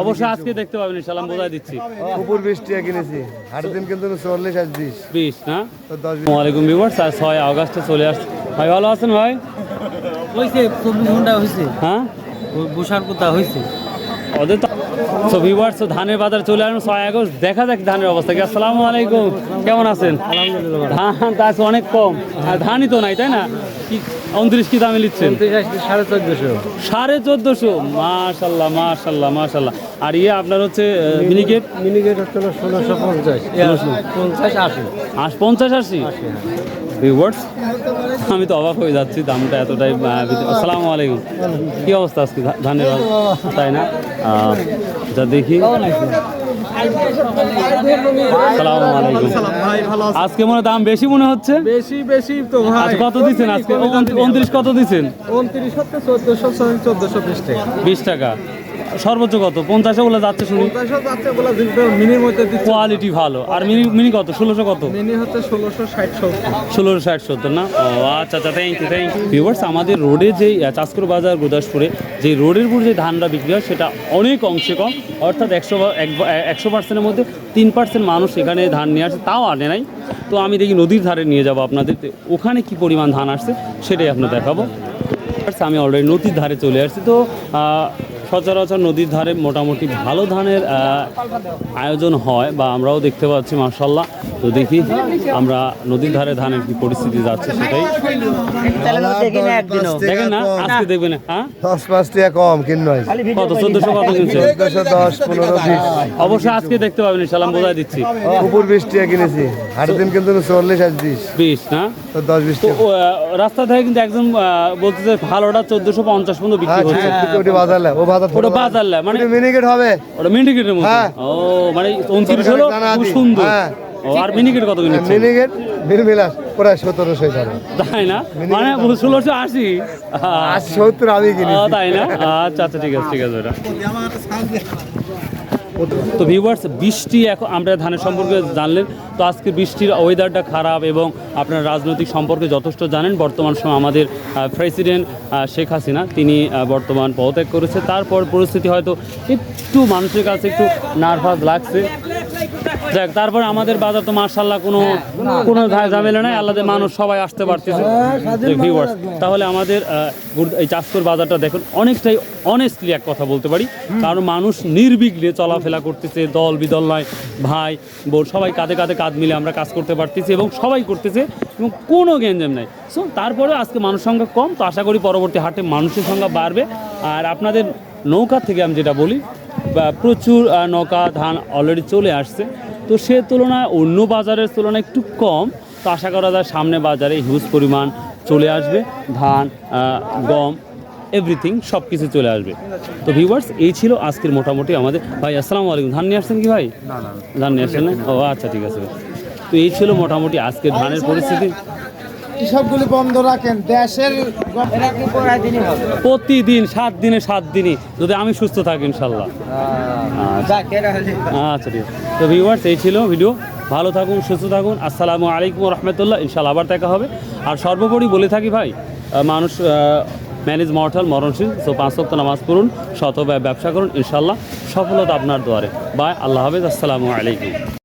অবশ্যই আজকে দেখতে পাবেন আমি বোঝাই দিচ্ছি। উপর বিশ টাকা কিনেছি। হাটের দিন কিন্তু চল্লিশ আর বিশ। বিশ না? তো আসসালামাইকুম ভিউয়ার্স আর ছয় আগস্টে চলে আসছে। ভাই ভালো আছেন ভাই? হয়েছে চব্বিশ ঘণ্টা হয়েছে হ্যাঁ? বসার কোথা হয়েছে ওদের তো ভিউয়ার্স ধানের বাজার চলে আসুন ছয় আগস্ট দেখা যাক ধানের অবস্থা কি। আসসালামু আলাইকুম কেমন আছেন? ধান তো আছে অনেক কম। আর ধানই তো নাই তাই না? কি উনত্রিশ কি দামে নিচ্ছেন? সাড়ে চোদ্দশো। সাড়ে চোদ্দশো? মাশাল্লাহ মাশাল্লাহ মাশাল্লাহ। আর ইয়ে আপনার হচ্ছে মিনিকেট? মিনিকেট হচ্ছে ষোলোশো পঞ্চাশ। পঞ্চাশ আশি। আশ। পঞ্চাশ আশি? ভিউয়ার্স আমি তো অবাক হয়ে যাচ্ছি দামটা এতটাই আসসালামু আলাইকুম। কি অবস্থা আজকে ধানের তাই না? যা দেখি। আজকে মনে হয় দাম বেশি মনে হচ্ছে? বেশি বেশি তো ভাই। আচ্ছা কত দিচ্ছেন আজকে? উনত্রিশ কত দিচ্ছেন? উনত্রিশ হচ্ছে চোদ্দশো চোদ্দশো বিশ টাকা। বিশ টাকা। সর্বোচ্চ কত? পঞ্চাশে বলে যাচ্ছে শুনি কোয়ালিটি ভালো। আর মিনি মিনি কত? ষোলোশো কত? মিনি হচ্ছে ষোলোশো ষাট সত্তর। ষোলোশো ষাট সত্তর না? ও আচ্ছা আচ্ছা thank you thank you viewers আমাদের রোডে যেই চাষকর বাজার গুরদাসপুরে যে রোডের উপর যে ধানটা বিক্রি হয় সেটা অনেক অংশে কম। অর্থাৎ একশো একশো পার্সেন্টের মধ্যে তিন পার্সেন্ট মানুষ এখানে ধান নিয়ে আসে তাও আনে নাই। তো আমি দেখি নদীর ধারে নিয়ে যাব আপনাদের। ওখানে কি পরিমাণ ধান আসছে সেটাই আপনার দেখাবো। আমি অলরেডি নদীর ধারে চলে আসছি। তো সচরাচর নদীর ধারে মোটামুটি ভালো ধানের আয়োজন হয় বা আমরাও দেখতে পাচ্ছি মার্শাল্লাহ তো দেখি আমরা নদীর ধারে ধানের কি পরিস্থিতি যাচ্ছে সেটাই দেখেন না আজকে দেখবেন হ্যাঁ দশ পাঁচ টাকা কম কিনয় কত চোদ্দশো কত কিনছে দশ পনেরো অবশ্যই আজকে দেখতে পাবেন বোঝাই দিচ্ছি উপর বিশ টাকা কিনেছি হাটের দিন কিন্তু চল্লিশ আর বিশ বিশ না দশ বিশ তো টাকা ও, আহ, রাস্তা থেকে কিন্তু একজন আহ, বলতেছে ভালোটা চোদ্দশো পঞ্চাশ পর্যন্ত বিক্রি হ্যাঁ হচ্ছে ঠিক ও বাজার ওটা বাজারলে মানে মিনিকেট হবে। ওটা মিনিকেটের মধ্যে? হ্যাঁ। ও মানে উনত্রিশ হলো? খুব সুন্দর। হ্যাঁ। ও আর মিনিকেট কত কিনেছে মিনিকেট মিলমিলাস প্রায় সতেরোশো টাকা তাই না? মানে ষোলোশো আশি। সত্তর আমি ও, তাই না? আচ্ছা আচ্ছা ঠিক আছে ঠিক আছে ওটা। তো ভিউয়ার্স বৃষ্টি এখন আমরা ধানের সম্পর্কে জানলেন। তো আজকে বৃষ্টির ওয়েদারটা খারাপ এবং আপনার রাজনৈতিক সম্পর্কে যথেষ্ট জানেন। বর্তমান সময় আমাদের প্রেসিডেন্ট শেখ হাসিনা, তিনি বর্তমান পদত্যাগ করেছে। তারপর পরিস্থিতি হয়তো একটু মানুষের কাছে একটু নার্ভাস লাগছে। যাক তারপর আমাদের বাজার তো মার্শাল্লাহ কোনো কোনো ঝামেলা নাই আল্লাদের মানুষ সবাই আসতে পারতেছে। ভিউয়ার্স তাহলে আমাদের এই চাষকর বাজারটা দেখুন অনেকটাই অনেস্টলি এক কথা বলতে পারি। কারণ মানুষ নির্বিঘ্নে চলাফেরা করতেছে দল বিদল নয় ভাই বোন সবাই কাঁধে কাঁধে কাঁধ মিলে আমরা কাজ করতে পারতেছি এবং সবাই করতেছে এবং কোনো গেঞ্জাম নাই। সো তারপরে আজকে মানুষ সংখ্যা কম তো আশা করি পরবর্তী হাটে মানুষের সংখ্যা বাড়বে। আর আপনাদের নৌকা থেকে আমি যেটা বলি প্রচুর নৌকা ধান অলরেডি চলে আসছে। তো সে তুলনায় অন্য বাজারের তুলনায় একটু কম। তো আশা করা যায় সামনে বাজারে হিউজ পরিমাণ চলে আসবে। ধান গম এভরিথিং সব কিছু চলে আসবে। তো ভিউয়ার্স এই ছিল আজকের মোটামুটি আমাদের। ভাই আসসালামু আলাইকুম। ধান নিয়ে আসছেন কি ভাই? ধান নিয়ে আসছেন না? ও আচ্ছা ঠিক আছে। তো এই ছিল মোটামুটি আজকের ধানের পরিস্থিতি। সবগুলি বন্ধ রাখেন দেশের প্রতিদিন সাত দিনে সাত দিনই যদি আমি সুস্থ থাকি ইনশাল্লাহ। আচ্ছা আচ্ছা ঠিক আছে। তো ভিউয়ার্স এই ছিল ভিডিও। ভালো থাকুন সুস্থ থাকুন। আসসালামু আলাইকুম রহমতুল্লাহ। ইনশাল্লাহ আবার দেখা হবে। আর সর্বোপরি বলে থাকি ভাই মানুষ ম্যানেজ মর্টাল মরণশীল। সো পাঁচ সপ্তাহ নামাজ পড়ুন শত ব্যবসা করুন ইনশাল্লাহ। সফলতা আপনার দুয়ারে। বাই আল্লাহ হাফেজ। আসসালামু আলাইকুম।